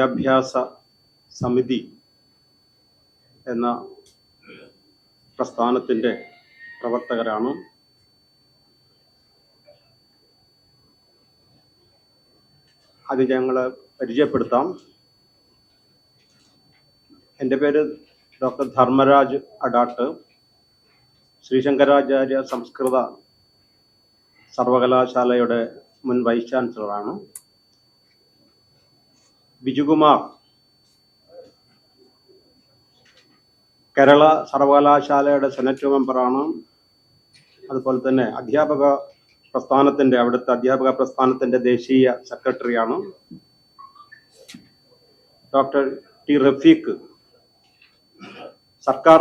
വിദ്യാഭ്യാസ സമിതി എന്ന പ്രസ്ഥാനത്തിന്റെ പ്രവർത്തകരാണ്. അത് ഞങ്ങൾ പരിചയപ്പെടുത്താം. എന്റെ പേര് ഡോക്ടർ ധർമ്മരാജ് അഡാട്ട് ശ്രീശങ്കരാചാര്യ സംസ്കൃത സർവകലാശാലയുടെ മുൻ വൈസ് ചാൻസലറാണ്. ബിജുകുമാർ. കേരള സർവകലാശാലയുടെ സെനറ്റ് മെമ്പറാണ്. അതുപോലെ തന്നെ അധ്യാപക പ്രസ്ഥാനത്തിന്റെ അവിടുത്തെ അധ്യാപക പ്രസ്ഥാനത്തിന്റെ ദേശീയ സെക്രട്ടറിയാണ് ഡോക്ടർ ടി റഫീഖ്. സർക്കാർ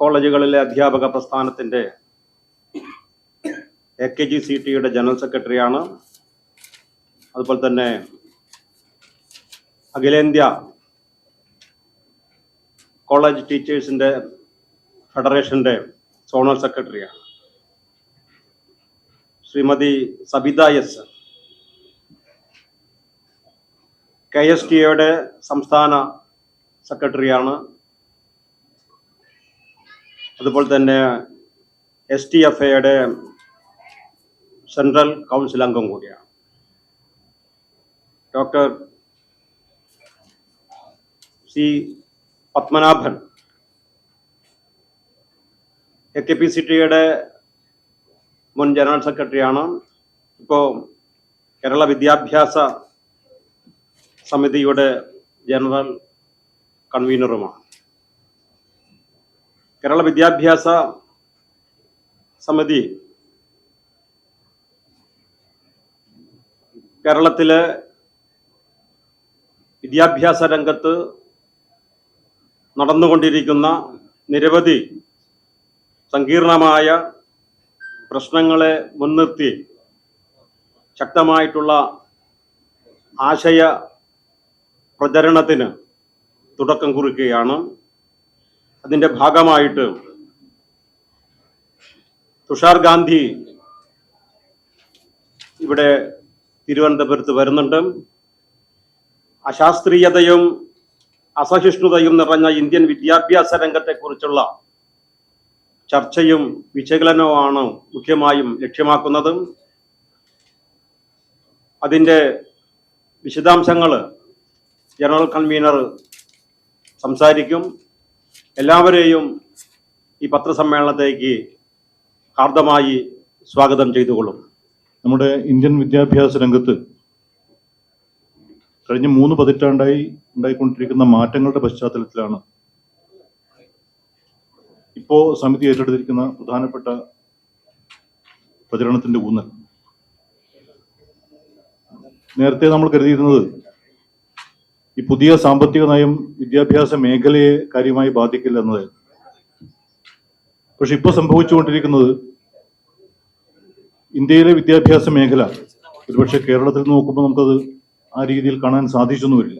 കോളേജുകളിലെ അധ്യാപക പ്രസ്ഥാനത്തിന്റെ എ കെ ജി സി ടിയുടെ ജനറൽ സെക്രട്ടറിയാണ്. അതുപോലെ തന്നെ അഖിലേന്ത്യാ കോളേജ് ടീച്ചേഴ്സിന്റെ ഫെഡറേഷന്റെ സോണൽ സെക്രട്ടറിയാണ് Shrimati Sabitha S. K S T എയുടെ സംസ്ഥാന സെക്രട്ടറിയാണ് അതുപോലെ തന്നെ എസ് ടി എഫ് എയുടെ സെൻട്രൽ കൗൺസിൽ അംഗം കൂടിയാണ്. Doctor C Padmanabhan. A K P C ടിയുടെ മുൻ ജനറൽ സെക്രട്ടറിയാണ്. ഇപ്പോൾ കേരള വിദ്യാഭ്യാസ സമിതിയുടെ ജനറൽ കൺവീനറുമാണ്. കേരള വിദ്യാഭ്യാസ സമിതി കേരളത്തിലെ വിദ്യാഭ്യാസ രംഗത്ത് നടന്നുകൊണ്ടിരിക്കുന്ന നിരവധി സങ്കീർണമായ പ്രശ്നങ്ങളെ മുൻനിർത്തി ശക്തമായിട്ടുള്ള ആശയ പ്രചരണത്തിന് തുടക്കം കുറിക്കുകയാണ്. അതിന്റെ ഭാഗമായിട്ട് തുഷാർ ഗാന്ധി ഇവിടെ തിരുവനന്തപുരത്ത് വരുന്നുണ്ട്. അശാസ്ത്രീയതയും അസഹിഷ്ണുതയും നിറഞ്ഞ ഇന്ത്യൻ വിദ്യാഭ്യാസ രംഗത്തെക്കുറിച്ചുള്ള ചർച്ചയും വിശകലനവുമാണ് മുഖ്യമായും ലക്ഷ്യമാക്കുന്നത്. അതിന്റെ വിശദാംശങ്ങൾ ജനറൽ കൺവീനർ സംസാരിക്കും. എല്ലാവരെയും ഈ പത്രസമ്മേളനത്തേക്ക് ഹാർദമായി സ്വാഗതം ചെയ്തുകൊള്ളും. നമ്മുടെ ഇന്ത്യൻ വിദ്യാഭ്യാസ രംഗത്ത് കഴിഞ്ഞ മൂന്ന് പതിറ്റാണ്ടായി ഉണ്ടായിക്കൊണ്ടിരിക്കുന്ന മാറ്റങ്ങളുടെ പശ്ചാത്തലത്തിലാണ് ഇപ്പോ സമിതി ഏറ്റെടുത്തിരിക്കുന്ന പ്രധാനപ്പെട്ട പ്രചരണത്തിന്റെ ഊന്നൽ. നേരത്തെ നമ്മൾ കരുതിയിരുന്നത് ഈ പുതിയ സാമ്പത്തിക നയം വിദ്യാഭ്യാസ മേഖലയെ കാര്യമായി ബാധിക്കില്ല എന്നതായിരുന്നു. പക്ഷെ ഇപ്പോൾ സംഭവിച്ചുകൊണ്ടിരിക്കുന്നത് ഇന്ത്യയിലെ വിദ്യാഭ്യാസ മേഖല ഒരുപക്ഷെ കേരളത്തിൽ നോക്കുമ്പോൾ നമുക്കത് ആ രീതിയിൽ കാണാൻ സാധിച്ചൊന്നുമില്ല.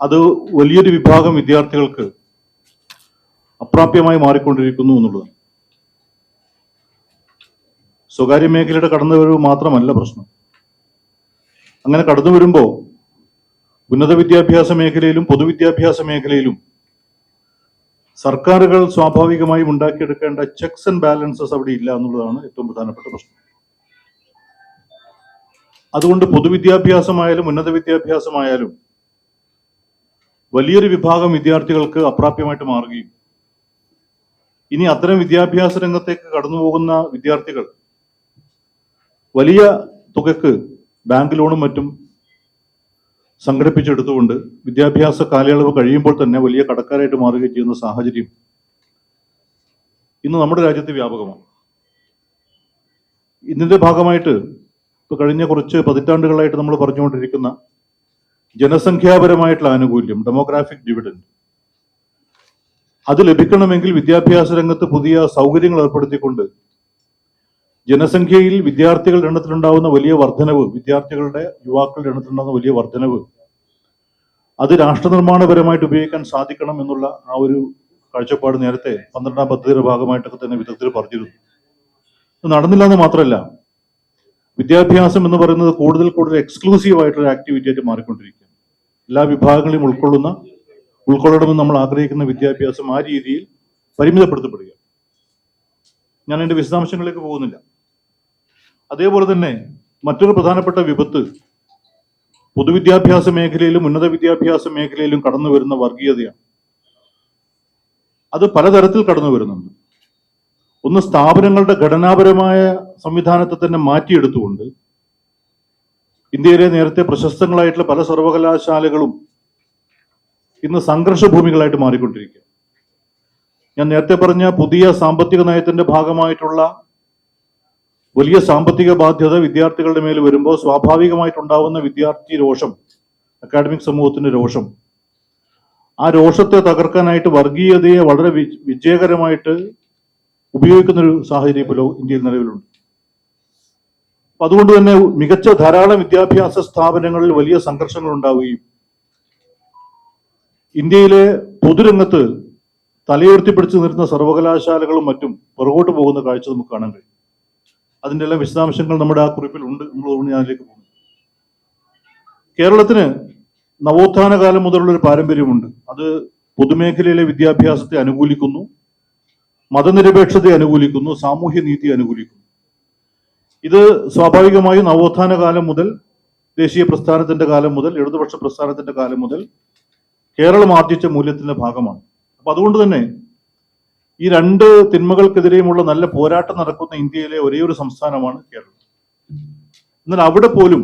അത് വലിയൊരു വിഭാഗം വിദ്യാർത്ഥികൾക്ക് അപ്രാപ്യമായി മാറിക്കൊണ്ടിരിക്കുന്നു എന്നുള്ളതാണ്. സ്വകാര്യ മേഖലയുടെ കടന്നുവരവ് മാത്രമല്ല പ്രശ്നം. അങ്ങനെ കടന്നു വരുമ്പോൾ ഉന്നത വിദ്യാഭ്യാസ മേഖലയിലും പൊതുവിദ്യാഭ്യാസ മേഖലയിലും സർക്കാരുകൾ സ്വാഭാവികമായും ഉണ്ടാക്കിയെടുക്കേണ്ട ചെക്സ് ആൻഡ് ബാലൻസസ് അവിടെ ഇല്ല എന്നുള്ളതാണ് ഏറ്റവും പ്രധാനപ്പെട്ട പ്രശ്നം. അതുകൊണ്ട് പൊതുവിദ്യാഭ്യാസമായാലും ഉന്നത വിദ്യാഭ്യാസമായാലും വലിയൊരു വിഭാഗം വിദ്യാർത്ഥികൾക്ക് അപ്രാപ്യമായിട്ട് മാറുകയും ഇനി അത്തരം വിദ്യാഭ്യാസ രംഗത്തേക്ക് കടന്നുപോകുന്ന വിദ്യാർത്ഥികൾ വലിയ തുകക്ക് ബാങ്ക് ലോണും മറ്റും സംഘടിപ്പിച്ചെടുത്തുകൊണ്ട് വിദ്യാഭ്യാസ കാലയളവ് കഴിയുമ്പോൾ തന്നെ വലിയ കടക്കാരായിട്ട് മാറുകയും ചെയ്യുന്ന സാഹചര്യം ഇന്ന് നമ്മുടെ രാജ്യത്ത് വ്യാപകമാണ്. ഇതിന്റെ ഭാഗമായിട്ട് ഇപ്പൊ കഴിഞ്ഞ കുറച്ച് പതിറ്റാണ്ടുകളായിട്ട് നമ്മൾ പറഞ്ഞുകൊണ്ടിരിക്കുന്ന ജനസംഖ്യാപരമായിട്ടുള്ള ആനുകൂല്യം ഡെമോഗ്രാഫിക് ഡിവിഡൻഡ് അത് ലഭിക്കണമെങ്കിൽ വിദ്യാഭ്യാസ രംഗത്ത് പുതിയ സൗകര്യങ്ങൾ ഏർപ്പെടുത്തിക്കൊണ്ട് ജനസംഖ്യയിൽ വിദ്യാർത്ഥികളുടെ എണ്ണത്തിലുണ്ടാവുന്ന വലിയ വർധനവ് വിദ്യാർത്ഥികളുടെ യുവാക്കളുടെ എണ്ണത്തിലുണ്ടാവുന്ന വലിയ വർധനവ് അത് രാഷ്ട്രനിർമ്മാണപരമായിട്ട് ഉപയോഗിക്കാൻ സാധിക്കണം എന്നുള്ള ആ ഒരു കാഴ്ചപ്പാട് നേരത്തെ പന്ത്രണ്ടാം പദ്ധതിയുടെ ഭാഗമായിട്ടൊക്കെ തന്നെ വിദഗ്ധർ പറഞ്ഞിരുന്നു. നടന്നില്ല എന്ന് മാത്രമല്ല വിദ്യാഭ്യാസം എന്ന് പറയുന്നത് കൂടുതൽ കൂടുതൽ എക്സ്ക്ലൂസീവ് ആയിട്ടുള്ള ആക്ടിവിറ്റി ആയിട്ട് മാറിക്കൊണ്ടിരിക്കുകയാണ്. എല്ലാ വിഭാഗങ്ങളെയും ഉൾക്കൊള്ളുന്ന ഉൾക്കൊള്ളണമെന്ന് നമ്മൾ ആഗ്രഹിക്കുന്ന വിദ്യാഭ്യാസം ആ രീതിയിൽ പരിമിതപ്പെടുത്തപ്പെടുക ഞാൻ എന്റെ വിശദാംശങ്ങളിലേക്ക് പോകുന്നില്ല. അതേപോലെ തന്നെ മറ്റൊരു പ്രധാനപ്പെട്ട വിപത്ത് പൊതുവിദ്യാഭ്യാസ മേഖലയിലും ഉന്നത വിദ്യാഭ്യാസ മേഖലയിലും കടന്നു വരുന്ന വർഗീയതയാണ്. അത് പലതരത്തിൽ കടന്നു വരുന്നുണ്ട് ഒന്ന് സ്ഥാപനങ്ങളുടെ ഘടനാപരമായ സംവിധാനത്തെ തന്നെ മാറ്റിയെടുത്തുകൊണ്ട് ഇന്ത്യയിലെ നേരത്തെ പ്രശസ്തങ്ങളായിട്ടുള്ള പല സർവകലാശാലകളും ഇന്ന് സംഘർഷ ഭൂമികളായിട്ട് മാറിക്കൊണ്ടിരിക്കുക ഞാൻ നേരത്തെ പറഞ്ഞ പുതിയ സാമ്പത്തിക നയത്തിന്റെ ഭാഗമായിട്ടുള്ള വലിയ സാമ്പത്തിക ബാധ്യത വിദ്യാർത്ഥികളുടെ മേൽ വരുമ്പോൾ സ്വാഭാവികമായിട്ടുണ്ടാവുന്ന വിദ്യാർത്ഥി രോഷം അക്കാഡമിക് സമൂഹത്തിന്റെ രോഷം ആ രോഷത്തെ തകർക്കാനായിട്ട് വർഗീയതയെ വളരെ വിജയകരമായിട്ട് ഉപയോഗിക്കുന്ന ഒരു സാഹചര്യം ഇപ്പോൾ ഇന്ത്യയിൽ നിലവിലുണ്ട്. അപ്പൊ അതുകൊണ്ട് തന്നെ മികച്ച ധാരാളം വിദ്യാഭ്യാസ സ്ഥാപനങ്ങളിൽ വലിയ സംഘർഷങ്ങൾ ഉണ്ടാവുകയും ഇന്ത്യയിലെ പൊതുരംഗത്ത് തലയുയർത്തിപ്പിടിച്ചു നിർത്തുന്ന സർവകലാശാലകളും മറ്റും പുറകോട്ട് പോകുന്ന കാഴ്ച നമുക്ക് കാണാൻ കഴിയും. അതിന്റെ എല്ലാം വിശദാംശങ്ങൾ നമ്മുടെ ആ കുറിപ്പിൽ ഉണ്ട്. എന്നുള്ളതുകൊണ്ട് ഞാൻ അതിലേക്ക് പോകുന്നു കേരളത്തിന് നവോത്ഥാന കാലം മുതലുള്ള ഒരു പാരമ്പര്യമുണ്ട്. അത് പൊതുമേഖലയിലെ വിദ്യാഭ്യാസത്തെ അനുകൂലിക്കുന്നു. മതനിരപേക്ഷതയെ അനുകൂലിക്കുന്നു സാമൂഹ്യ നീതി അനുകൂലിക്കുന്നു. ഇത് സ്വാഭാവികമായും നവോത്ഥാന കാലം മുതൽ ദേശീയ പ്രസ്ഥാനത്തിന്റെ കാലം മുതൽ ഇടതുപക്ഷ പ്രസ്ഥാനത്തിന്റെ കാലം മുതൽ കേരളം ആർജിച്ച മൂല്യത്തിന്റെ ഭാഗമാണ്. അപ്പൊ അതുകൊണ്ട് തന്നെ ഈ രണ്ട് തിന്മകൾക്കെതിരെയുമുള്ള നല്ല പോരാട്ടം നടക്കുന്ന ഇന്ത്യയിലെ ഒരേ ഒരു സംസ്ഥാനമാണ് കേരളം. എന്നാൽ അവിടെ പോലും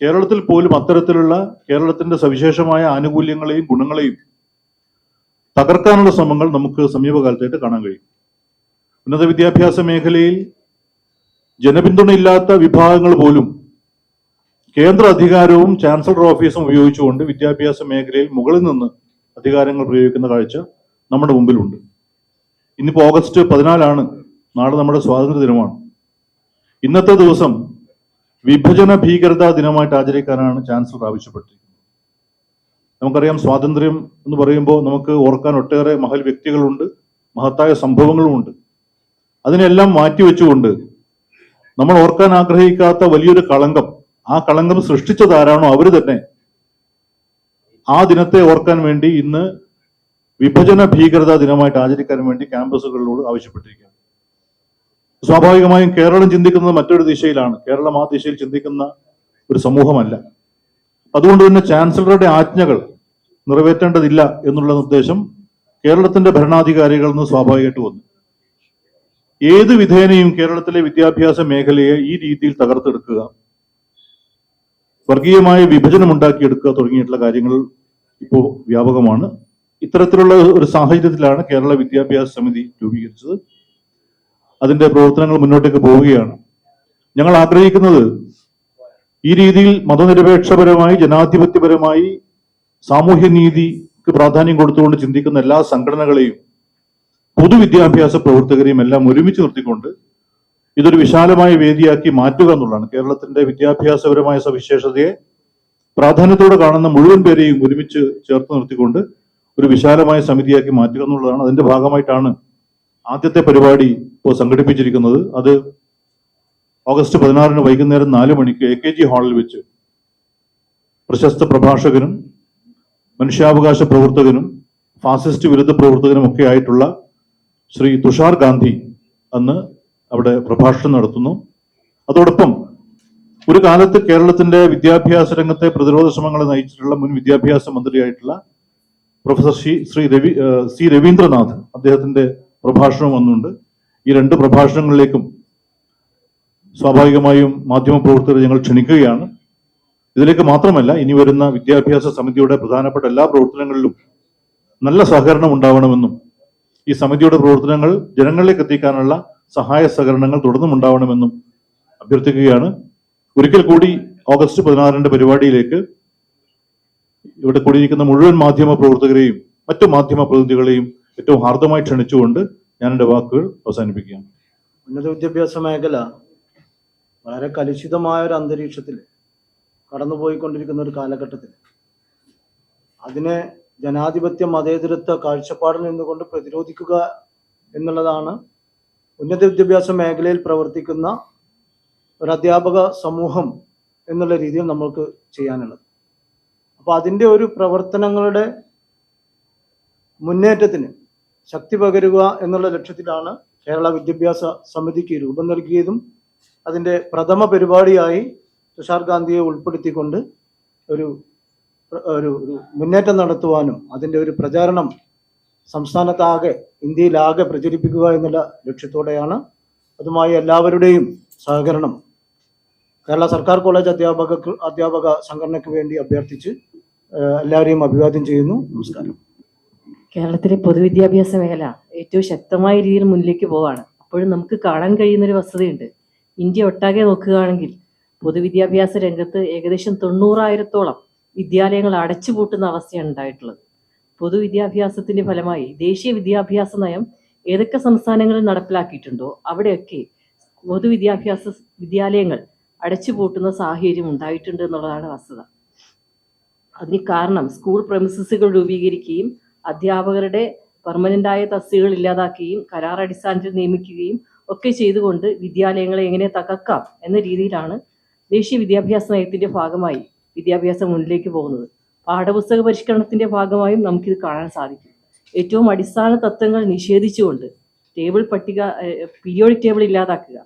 കേരളത്തിൽ പോലും അത്തരത്തിലുള്ള കേരളത്തിന്റെ സവിശേഷമായ ആനുകൂല്യങ്ങളെയും ഗുണങ്ങളെയും തകർക്കാനുള്ള ശ്രമങ്ങൾ നമുക്ക് സമീപകാലത്തായിട്ട് കാണാൻ കഴിയും. ഉന്നത വിദ്യാഭ്യാസ മേഖലയിൽ ജനപിന്തുണയില്ലാത്ത വിഭാഗങ്ങൾ പോലും കേന്ദ്ര അധികാരവും ചാൻസലർ ഓഫീസും ഉപയോഗിച്ചുകൊണ്ട് വിദ്യാഭ്യാസ മേഖലയിൽ മുകളിൽ നിന്ന് അധികാരങ്ങൾ പ്രയോഗിക്കുന്ന കാഴ്ച നമ്മുടെ മുമ്പിലുണ്ട്. ഇന്നിപ്പോൾ ഓഗസ്റ്റ് പതിനാലാണ്. നാളെ നമ്മുടെ സ്വാതന്ത്ര്യ ദിനമാണ്. ഇന്നത്തെ ദിവസം വിഭജന ഭീകരതാ ദിനമായിട്ട് ആചരിക്കാനാണ് ചാൻസലർ ആവശ്യപ്പെട്ടിരിക്കുന്നത് നമുക്കറിയാം സ്വാതന്ത്ര്യം എന്ന് പറയുമ്പോൾ നമുക്ക് ഓർക്കാൻ ഒട്ടേറെ മഹൽ വ്യക്തികളുണ്ട് മഹത്തായ സംഭവങ്ങളുമുണ്ട്. അതിനെല്ലാം മാറ്റിവെച്ചുകൊണ്ട് നമ്മൾ ഓർക്കാൻ ആഗ്രഹിക്കാത്ത വലിയൊരു കളങ്കം ആ കളങ്കം സൃഷ്ടിച്ചതാരാണോ അവർ തന്നെ. ആ ദിനത്തെ ഓർക്കാൻ വേണ്ടി ഇന്ന് വിഭജന ഭീകരതാ ദിനമായിട്ട് ആചരിക്കാൻ വേണ്ടി ക്യാമ്പസുകളിലൂടെ ആവശ്യപ്പെട്ടിരിക്കുകയാണ്. സ്വാഭാവികമായും കേരളം ചിന്തിക്കുന്നത് മറ്റൊരു ദിശയിലാണ്. കേരളം ആ ദിശയിൽ ചിന്തിക്കുന്ന ഒരു സമൂഹമല്ല. അതുകൊണ്ട് തന്നെ ചാൻസലറുടെ ആജ്ഞകൾ നിറവേറ്റേണ്ടതില്ല എന്നുള്ള നിർദ്ദേശം കേരളത്തിന്റെ ഭരണാധികാരികളിൽ നിന്ന് സ്വാഭാവികമായിട്ട് വന്നു. ഏത് വിധേനയും കേരളത്തിലെ വിദ്യാഭ്യാസ മേഖലയെ ഈ രീതിയിൽ തകർത്തെടുക്കുക വർഗീയമായ വിഭജനം ഉണ്ടാക്കിയെടുക്കുക തുടങ്ങിയിട്ടുള്ള കാര്യങ്ങൾ ഇപ്പോൾ വ്യാപകമാണ്. ഇത്തരത്തിലുള്ള ഒരു സാഹചര്യത്തിലാണ് കേരള വിദ്യാഭ്യാസ സമിതി രൂപീകരിച്ചത്. അതിന്റെ പ്രവർത്തനങ്ങൾ മുന്നോട്ടേക്ക് പോവുകയാണ്. ഞങ്ങൾ ആഗ്രഹിക്കുന്നത് ഈ രീതിയിൽ മതനിരപേക്ഷപരമായി ജനാധിപത്യപരമായി സാമൂഹ്യ നീതിക്ക് പ്രാധാന്യം കൊടുത്തുകൊണ്ട് ചിന്തിക്കുന്ന എല്ലാ സംഘടനകളെയും പൊതുവിദ്യാഭ്യാസ പ്രവർത്തകരെയും എല്ലാം ഒരുമിച്ച് നിർത്തിക്കൊണ്ട് ഇതൊരു വിശാലമായ വേദിയാക്കി മാറ്റുക എന്നുള്ളതാണ് കേരളത്തിന്റെ വിദ്യാഭ്യാസപരമായ സവിശേഷതയെ പ്രാധാന്യത്തോടെ കാണുന്ന മുഴുവൻ പേരെയും ഒരുമിച്ച് ചേർത്ത് നിർത്തിക്കൊണ്ട് ഒരു വിശാലമായ സമിതിയാക്കി മാറ്റുക എന്നുള്ളതാണ് അതിന്റെ ഭാഗമായിട്ടാണ് ആദ്യത്തെ പരിപാടി ഇപ്പോൾ സംഘടിപ്പിച്ചിരിക്കുന്നത്. അത് ഓഗസ്റ്റ് പതിനാറിന് വൈകുന്നേരം നാല് മണിക്ക് എ കെ ജി ഹാളിൽ വെച്ച് പ്രശസ്ത പ്രഭാഷകനും മനുഷ്യാവകാശ പ്രവർത്തകനും ഫാസിസ്റ്റ് വിരുദ്ധ പ്രവർത്തകനും ഒക്കെ ആയിട്ടുള്ള ശ്രീ തുഷാർ ഗാന്ധി അന്ന് അവിടെ പ്രഭാഷണം നടത്തുന്നു. അതോടൊപ്പം ഒരു കാലത്ത് കേരളത്തിന്റെ വിദ്യാഭ്യാസ രംഗത്തെ പ്രതിരോധ ശ്രമങ്ങളെ നയിച്ചിട്ടുള്ള മുൻ വിദ്യാഭ്യാസ മന്ത്രിയായിട്ടുള്ള പ്രൊഫസർ ശ്രീ ശ്രീ രവി സി രവീന്ദ്രനാഥ് അദ്ദേഹത്തിന്റെ പ്രഭാഷണം വന്നുണ്ട്. ഈ രണ്ട് പ്രഭാഷണങ്ങളിലേക്കും സ്വാഭാവികമായും മാധ്യമ പ്രവർത്തകർ ഞങ്ങൾ ക്ഷണിക്കുകയാണ്. ഇതിലേക്ക് മാത്രമല്ല ഇനി വരുന്ന വിദ്യാഭ്യാസ സമിതിയുടെ പ്രധാനപ്പെട്ട എല്ലാ പ്രവർത്തനങ്ങളിലും നല്ല സഹകരണം ഉണ്ടാവണമെന്നും ഈ സമിതിയുടെ പ്രവർത്തനങ്ങൾ ജനങ്ങളിലേക്ക് എത്തിക്കാനുള്ള സഹായ സഹകരണങ്ങൾ തുടർന്നും ഉണ്ടാവണമെന്നും അഭ്യർത്ഥിക്കുകയാണ്. ഒരിക്കൽ കൂടി ഓഗസ്റ്റ് പതിനാറിന്റെ പരിപാടിയിലേക്ക് ഇവിടെ കൂടിയിരിക്കുന്ന മുഴുവൻ മാധ്യമ പ്രവർത്തകരെയും മറ്റു മാധ്യമ പ്രതിനിധികളെയും ഏറ്റവും ഹാർദമായി ക്ഷണിച്ചുകൊണ്ട് ഞാൻ എന്റെ വാക്കുകൾ അവസാനിപ്പിക്കുകയാണ്. ഉന്നത വിദ്യാഭ്യാസ മേഖല വളരെ കലുഷിതമായ ഒരു അന്തരീക്ഷത്തിൽ കടന്നുപോയിക്കൊണ്ടിരിക്കുന്ന ഒരു കാലഘട്ടത്തിൽ. അതിനെ ജനാധിപത്യ മതേതരത്വ കാഴ്ചപ്പാടിൽ നിന്നുകൊണ്ട് പ്രതിരോധിക്കുക എന്നുള്ളതാണ് ഉന്നത വിദ്യാഭ്യാസ മേഖലയിൽ പ്രവർത്തിക്കുന്ന ഒരു അധ്യാപക സമൂഹം എന്നുള്ള രീതിയിൽ നമ്മൾക്ക് ചെയ്യാനുള്ളത്. അപ്പോൾ അതിന്റെ ഒരു പ്രവർത്തനങ്ങളുടെ മുന്നേറ്റത്തിന് ശക്തി പകരുക എന്നുള്ള ലക്ഷ്യത്തിലാണ് കേരള വിദ്യാഭ്യാസ സമിതിക്ക് രൂപം നൽകിയതും അതിന്റെ പ്രഥമ പരിപാടിയായി തുഷാർ ഗാന്ധിയെ ഉൾപ്പെടുത്തിക്കൊണ്ട് ഒരു ഒരു ഒരു മുന്നേറ്റം നടത്തുവാനും അതിന്റെ ഒരു പ്രചാരണം സംസ്ഥാനത്താകെ ഇന്ത്യയിലാകെ പ്രചരിപ്പിക്കുക എന്നുള്ള ലക്ഷ്യത്തോടെയാണ് അതുമായി എല്ലാവരുടെയും സഹകരണം. കേരള സർക്കാർ കോളേജ് അധ്യാപക അധ്യാപക സംഘടനയ്ക്ക് വേണ്ടി അഭ്യർത്ഥിച്ച് എല്ലാവരെയും അഭിവാദ്യം ചെയ്യുന്നു. നമസ്കാരം. കേരളത്തിലെ പൊതുവിദ്യാഭ്യാസ മേഖല ഏറ്റവും ശക്തമായ രീതിയിൽ മുന്നിലേക്ക് പോവാണ്. അപ്പോഴും നമുക്ക് കാണാൻ കഴിയുന്ന ഒരു വസ്തുതയുണ്ട്. ഇന്ത്യ ഒട്ടാകെ നോക്കുകയാണെങ്കിൽ പൊതുവിദ്യാഭ്യാസ രംഗത്ത് ഏകദേശം തൊണ്ണൂറായിരത്തോളം വിദ്യാലയങ്ങൾ അടച്ചുപൂട്ടുന്ന അവസ്ഥയാണ് ഉണ്ടായിട്ടുള്ളത്. പൊതുവിദ്യാഭ്യാസത്തിന്റെ ഫലമായി ദേശീയ വിദ്യാഭ്യാസ നയം ഏതൊക്കെ സംസ്ഥാനങ്ങളിൽ നടപ്പിലാക്കിയിട്ടുണ്ടോ അവിടെയൊക്കെ പൊതുവിദ്യാഭ്യാസ വിദ്യാലയങ്ങൾ അടച്ചുപൂട്ടുന്ന സാഹചര്യം ഉണ്ടായിട്ടുണ്ട് എന്നുള്ളതാണ് വസ്തുത. അതിന് കാരണം സ്കൂൾ പ്രമിസസുകൾ രൂപീകരിക്കുകയും അധ്യാപകരുടെ പെർമനന്റായ തസ്തികൾ ഇല്ലാതാക്കുകയും കരാർ അടിസ്ഥാനത്തിൽ നിയമിക്കുകയും ഒക്കെ ചെയ്തുകൊണ്ട് വിദ്യാലയങ്ങളെ എങ്ങനെ തകർക്കാം എന്ന രീതിയിലാണ് ദേശീയ വിദ്യാഭ്യാസ നയത്തിന്റെ ഭാഗമായി വിദ്യാഭ്യാസം മുന്നിലേക്ക് പോകുന്നത്. പാഠപുസ്തക പരിഷ്കരണത്തിന്റെ ഭാഗമായും നമുക്കിത് കാണാൻ സാധിക്കും. ഏറ്റവും അടിസ്ഥാന തത്വങ്ങൾ നിഷേധിച്ചുകൊണ്ട് ടേബിൾ പട്ടിക പീരിയോഡിക് ടേബിൾ ഇല്ലാതാക്കുക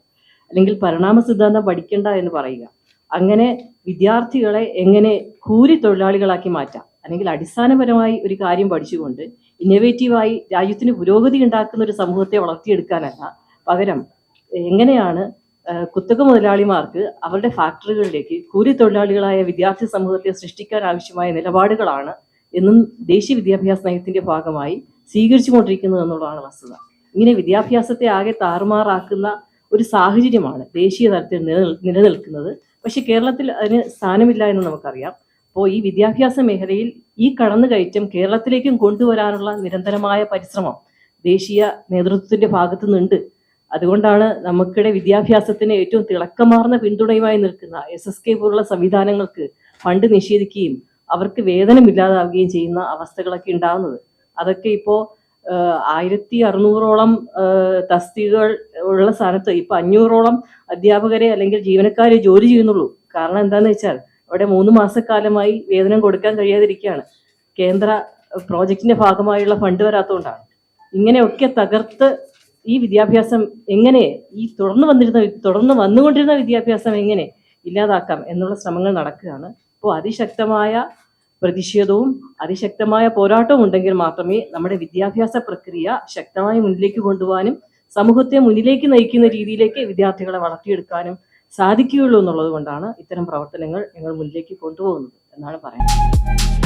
അല്ലെങ്കിൽ പരിണാമ സിദ്ധാന്തം പഠിക്കേണ്ട എന്ന് പറയുക. അങ്ങനെ വിദ്യാർത്ഥികളെ എങ്ങനെ കൂലി തൊഴിലാളികളാക്കി മാറ്റാം അല്ലെങ്കിൽ അടിസ്ഥാനപരമായി ഒരു കാര്യം പഠിച്ചുകൊണ്ട് ഇന്നോവേറ്റീവായി രാജ്യത്തിന് പുരോഗതി ഉണ്ടാക്കുന്ന ഒരു സമൂഹത്തെ വളർത്തിയെടുക്കാനല്ല പകരം എങ്ങനെയാണ് കുത്തക മുതലാളിമാർക്ക് അവരുടെ ഫാക്ടറികളിലേക്ക് കൂലി തൊഴിലാളികളായ വിദ്യാർത്ഥി സമൂഹത്തെ സൃഷ്ടിക്കാൻ ആവശ്യമായ നിലപാടുകളാണ് എന്നും ദേശീയ വിദ്യാഭ്യാസ നയത്തിന്റെ ഭാഗമായി സ്വീകരിച്ചുകൊണ്ടിരിക്കുന്നത് എന്നുള്ളതാണ് വസ്തുത. ഇങ്ങനെ വിദ്യാഭ്യാസത്തെ ആകെ താറുമാറാക്കുന്ന ഒരു സാഹചര്യമാണ് ദേശീയ തലത്തിൽ നിലനിൽക്കുന്നത്. പക്ഷെ കേരളത്തിൽ അതിന് സ്ഥാനമില്ല എന്ന് നമുക്കറിയാം. അപ്പോൾ ഈ വിദ്യാഭ്യാസ മേഖലയിൽ ഈ കടന്നുകയറ്റം കേരളത്തിലേക്കും കൊണ്ടുവരാനുള്ള നിരന്തരമായ പരിശ്രമം ദേശീയ നേതൃത്വത്തിന്റെ ഭാഗത്തു നിന്നുണ്ട് അതുകൊണ്ടാണ് നമുക്കിടെ വിദ്യാഭ്യാസത്തിന് ഏറ്റവും തിളക്കമാർന്ന പിന്തുണയുമായി നിൽക്കുന്ന എസ് എസ് കെ പോലുള്ള സംവിധാനങ്ങൾക്ക് ഫണ്ട് നിഷേധിക്കുകയും അവർക്ക് വേതനമില്ലാതാവുകയും ചെയ്യുന്ന അവസ്ഥകളൊക്കെ ഉണ്ടാകുന്നത് അതൊക്കെ ഇപ്പോൾ ആയിരത്തി അറുന്നൂറോളം തസ്തികകൾ ഉള്ള സ്ഥാനത്ത് ഇപ്പൊ അഞ്ഞൂറോളം അധ്യാപകരെ അല്ലെങ്കിൽ ജീവനക്കാരെ ജോലി ചെയ്യുന്നുള്ളൂ. കാരണം എന്താണെന്ന് വെച്ചാൽ അവിടെ മൂന്ന് മാസക്കാലമായി വേതനം കൊടുക്കാൻ കഴിയാതിരിക്കുകയാണ്. കേന്ദ്ര പ്രോജക്റ്റിന്റെ ഭാഗമായുള്ള ഫണ്ട് വരാത്തതുകൊണ്ടാണ്. ഇങ്ങനെയൊക്കെ തകർത്ത് ഈ വിദ്യാഭ്യാസം എങ്ങനെ ഈ തുടർന്ന് വന്നിരുന്ന തുടർന്ന് വന്നുകൊണ്ടിരുന്ന വിദ്യാഭ്യാസം എങ്ങനെ ഇല്ലാതാക്കാം എന്നുള്ള ശ്രമങ്ങൾ നടക്കുകയാണ്. അപ്പോൾ അതിശക്തമായ പ്രതിഷേധവും അതിശക്തമായ പോരാട്ടവും ഉണ്ടെങ്കിൽ മാത്രമേ നമ്മുടെ വിദ്യാഭ്യാസ പ്രക്രിയ ശക്തമായി മുന്നിലേക്ക് കൊണ്ടുപോകാനും സമൂഹത്തെ മുന്നിലേക്ക് നയിക്കുന്ന രീതിയിലേക്ക് വിദ്യാർത്ഥികളെ വളർത്തിയെടുക്കാനും സാധിക്കുകയുള്ളൂ എന്നുള്ളത് കൊണ്ടാണ് ഇത്തരം പ്രവർത്തനങ്ങൾ ഞങ്ങൾ മുന്നിലേക്ക് കൊണ്ടുപോകുന്നത് എന്നാണ് പറയുന്നത്.